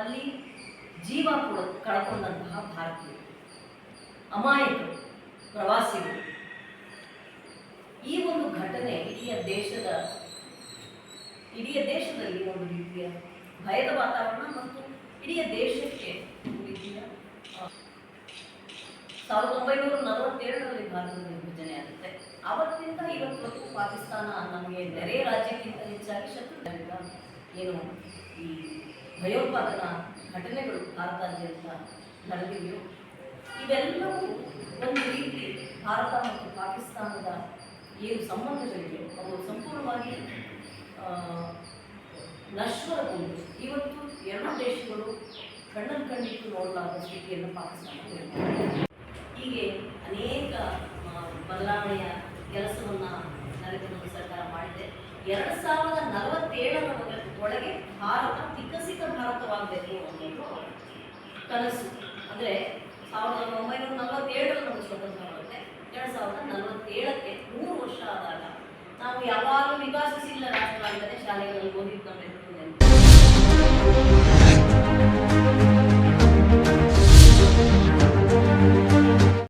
ಅಲ್ಲಿ ಜೀವ ಕೂಡ ಕಳ್ಕೊಂಡಂತಹ ಭಾರತೀಯರು ಅಮಾಯಕರು, ಪ್ರವಾಸಿಗರು. ಈ ಒಂದು ಘಟನೆ ಇಡೀ ದೇಶದ, ಇಡೀ ದೇಶದಲ್ಲಿ ಒಂದು ರೀತಿಯ ಭಯದ ವಾತಾವರಣ ಮತ್ತು ಇಡೀ ದೇಶಕ್ಕೆ ರೀತಿಯ ಸಾವಿರದ ಒಂಬೈನೂರ ನಲವತ್ತೇಳರಲ್ಲಿ ಭಾರತದ ವಿಭಜನೆ ಆಗುತ್ತೆ. ಆವತ್ತಿಂದ ಇವತ್ತು ಪಾಕಿಸ್ತಾನ ನಮಗೆ ನೆರೆಯ ರಾಜ್ಯಕ್ಕಿಂತ ಹೆಚ್ಚಾಗಿ ಶತ್ರುಗಳಿಂದ ಏನು ಈ ಭಯೋತ್ಪಾದನಾ ಘಟನೆಗಳು ಭಾರತಾದ್ಯಂತ ನಡೆದಿವೆಯೋ? ಇವೆಲ್ಲವೂ ಒಂದು ರೀತಿ ಭಾರತ ಮತ್ತು ಪಾಕಿಸ್ತಾನದ ಏನು ಸಂಬಂಧಗಳಿವೆ? ಅವು ಸಂಪೂರ್ಣವಾಗಿ ನಶ್ವರಗೊಂಡು ಇವತ್ತು ಎರಡು ದೇಶಗಳು ಕಣ್ಣನ್ನು ಕಣ್ಣಿಟ್ಟು ನೋಡಲಾದ ಸ್ಥಿತಿಯನ್ನು ಪಾಕಿಸ್ತಾನ. ಹೀಗೆ ಅನೇಕ ಬದಲಾವಣೆಯ ಕೆಲಸವನ್ನು ನರೇಂದ್ರ ಮೋದಿ ಸರ್ಕಾರ ಮಾಡಿದೆ. ಎರಡು ಸಾವಿರದ ನಲವತ್ತೇಳರ ಭಾರತವಾಗಬೇಕು ಅನ್ನೋದು ಕನಸು. ಅಂದರೆ ಸಾವಿರದ ಒಂಬೈನೂರ ನಲವತ್ತೇಳರಲ್ಲಿ ನಮಗೆ ಸ್ವತಂತ್ರ ಬರುತ್ತೆ. ಎರಡು ಸಾವಿರದ ನಲವತ್ತೇಳಕ್ಕೆ ಮೂರು ವರ್ಷ ಆದಾಗ ನಾವು ಯಾವಾಗಲೂ ವಿಕಾಸಿಸಿಲ್ಲ ರಾಷ್ಟ್ರ ಶಾಲೆಗಳಲ್ಲಿ ಓದಿದ್ದು